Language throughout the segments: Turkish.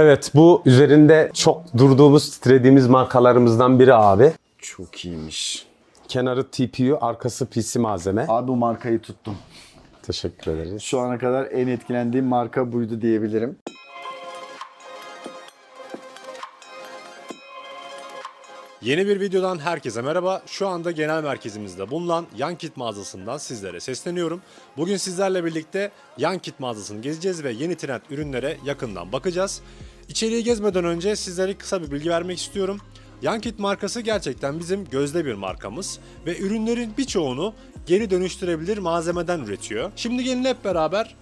Evet bu üzerinde çok durduğumuz, titrediğimiz markalarımızdan biri abi. Çok iyiymiş. Kenarı TPU, arkası PC malzeme. Abi bu markayı tuttum. Teşekkür ederiz. Şu ana kadar en etkilendiğim marka buydu diyebilirim. Yeni bir videodan herkese merhaba. Şu anda genel merkezimizde bulunan Yankit mağazasından sizlere sesleniyorum. Bugün sizlerle birlikte Yankit mağazasını gezeceğiz ve yeni trend ürünlere yakından bakacağız. İçeriği gezmeden önce sizlere kısa bir bilgi vermek istiyorum. Yankit markası gerçekten bizim gözde bir markamız ve ürünlerin birçoğunu geri dönüştürebilir malzemeden üretiyor. Şimdi gelin hep beraber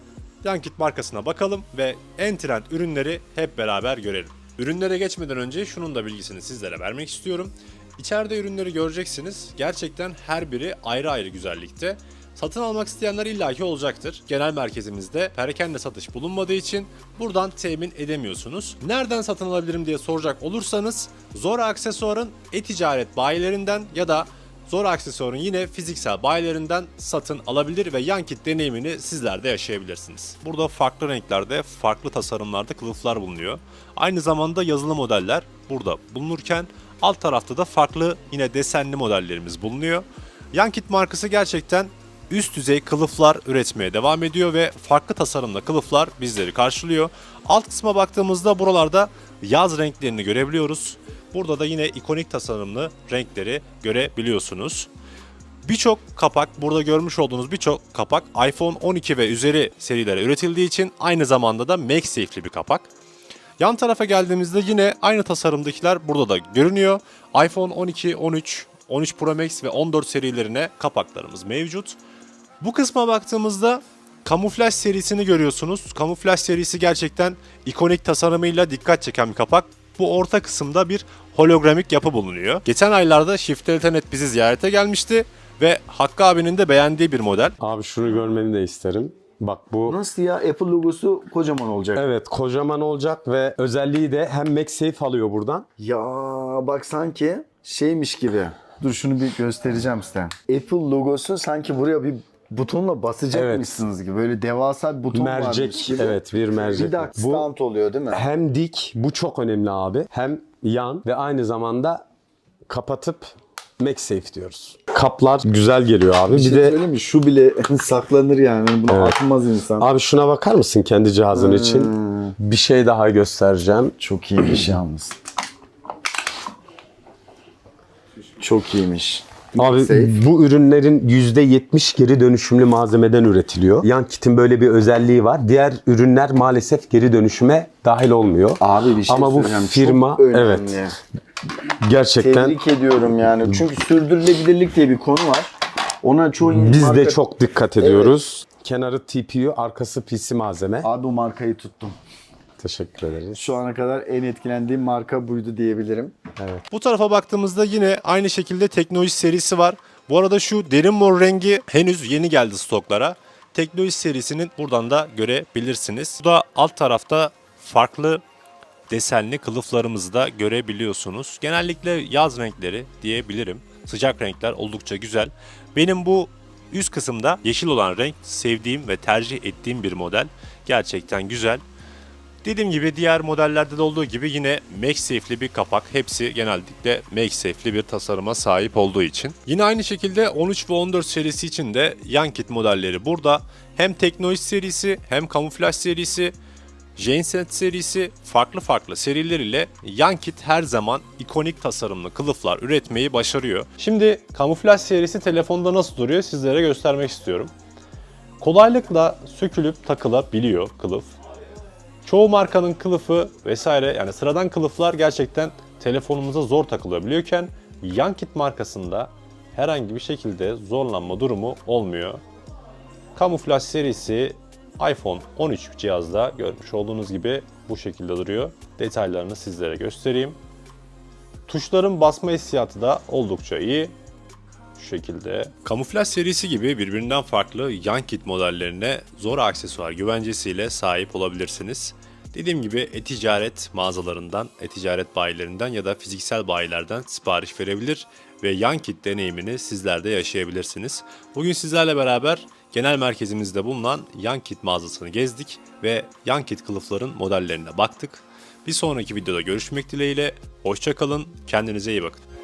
Yankit markasına bakalım ve en trend ürünleri hep beraber görelim. Ürünlere geçmeden önce şunun da bilgisini sizlere vermek istiyorum. İçeride ürünleri göreceksiniz. Gerçekten her biri ayrı ayrı güzellikte. Satın almak isteyenler illaki olacaktır. Genel merkezimizde perakende satış bulunmadığı için buradan temin edemiyorsunuz. Nereden satın alabilirim diye soracak olursanız Zora Aksesuar'ın e-ticaret bayilerinden ya da Zora Aksesuar'ın yine fiziksel bayilerinden satın alabilir ve yan kit deneyimini sizler de yaşayabilirsiniz. Burada farklı renklerde, farklı tasarımlarda kılıflar bulunuyor. Aynı zamanda yazılı modeller burada bulunurken alt tarafta da farklı yine desenli modellerimiz bulunuyor. Yankit markası gerçekten üst düzey kılıflar üretmeye devam ediyor ve farklı tasarımda kılıflar bizleri karşılıyor. Alt kısma baktığımızda buralarda yaz renklerini görebiliyoruz. Burada da yine ikonik tasarımlı renkleri görebiliyorsunuz. Birçok kapak, burada görmüş olduğunuz birçok kapak iPhone 12 ve üzeri serilere üretildiği için aynı zamanda da MagSafe'li bir kapak. Yan tarafa geldiğimizde yine aynı tasarımdakiler burada da görünüyor. iPhone 12, 13, 13 Pro Max ve 14 serilerine kapaklarımız mevcut. Bu kısma baktığımızda kamuflaj serisini görüyorsunuz. Kamuflaj serisi gerçekten ikonik tasarımıyla dikkat çeken bir kapak. Bu orta kısımda bir hologramik yapı bulunuyor. Geçen aylarda Shift Internet bizi ziyarete gelmişti ve Hakkı abinin de beğendiği bir model. Abi şunu görmeni de isterim. Bak bu Nasıl ya? Apple logosu kocaman olacak. evet kocaman olacak ve özelliği de hem MagSafe alıyor buradan. Ya bak sanki şeymiş gibi. Dur şunu bir göstereceğim size. Apple logosu sanki buraya bir butonla basacakmışsınız gibi. Böyle devasa bir buton varmış Mercek gibi. evet bir mercek. Bir bu stand oluyor değil mi? hem dik bu çok önemli abi. Hem yan ve aynı zamanda kapatıp MagSafe diyoruz. Kaplar güzel geliyor abi. Bir Bir şey de mi? Şu bile saklanır yani. Bunu atmaz insan. abi şuna bakar mısın kendi cihazın için? Bir şey daha göstereceğim. Çok iyiymiş yalnız. Çok iyiymiş. Abi Safe. bu ürünlerin %70 geri dönüşümlü malzemeden üretiliyor. Yan kitin böyle bir özelliği var. Diğer ürünler maalesef geri dönüşüme dahil olmuyor. Abi bir şey Ama bu firma evet gerçekten Tebrik ediyorum yani. Çünkü sürdürülebilirlik diye bir konu var. Ona çoğu biz de marka- çok dikkat ediyoruz. Kenarı TPU, arkası PC malzeme. Abi bu markayı tuttum. Teşekkür ederiz. Şu ana kadar en etkilendiğim marka buydu diyebilirim. Bu tarafa baktığımızda yine aynı şekilde teknoloji serisi var. Bu arada şu derin mor rengi henüz yeni geldi stoklara. Teknoloji serisinin buradan da görebilirsiniz. Bu da alt tarafta farklı desenli kılıflarımızı da görebiliyorsunuz. Genellikle yaz renkleri diyebilirim. Sıcak renkler oldukça güzel. Benim bu üst kısımda yeşil olan renk sevdiğim ve tercih ettiğim bir model. Gerçekten güzel. Dediğim gibi diğer modellerde de olduğu gibi yine MagSafe'li bir kapak. Hepsi genellikle MagSafe'li bir tasarıma sahip olduğu için. Yine aynı şekilde 13 ve 14 serisi için de Yankit modelleri burada. Hem teknoloji serisi hem kamuflaj serisi Janeset serisi farklı farklı seriler ile Yankit her zaman ikonik tasarımlı kılıflar üretmeyi başarıyor. Şimdi kamuflaj serisi telefonda nasıl duruyor sizlere göstermek istiyorum. Kolaylıkla sökülüp takılabiliyor kılıf. Çoğu markanın kılıfı vesaire yani sıradan kılıflar gerçekten telefonumuza zor takılabiliyorken Yankit markasında herhangi bir şekilde zorlanma durumu olmuyor. Kamuflaj serisi iPhone 13 cihazda görmüş olduğunuz gibi bu şekilde duruyor. Detaylarını sizlere göstereyim. Tuşların basma hissiyatı da oldukça iyi. Şu şekilde. Kamuflaj serisi gibi birbirinden farklı Yankit modellerine Zora aksesuar güvencesiyle sahip olabilirsiniz. Dediğim gibi e-ticaret mağazalarından, e-ticaret bayilerinden ya da fiziksel bayilerden sipariş verebilir ve Yankit deneyimini sizler de yaşayabilirsiniz. Bugün sizlerle beraber genel merkezimizde bulunan Yankit mağazasını gezdik ve Yankit kılıfların modellerine baktık. Bir sonraki videoda görüşmek dileğiyle. Hoşçakalın. Kendinize iyi bakın.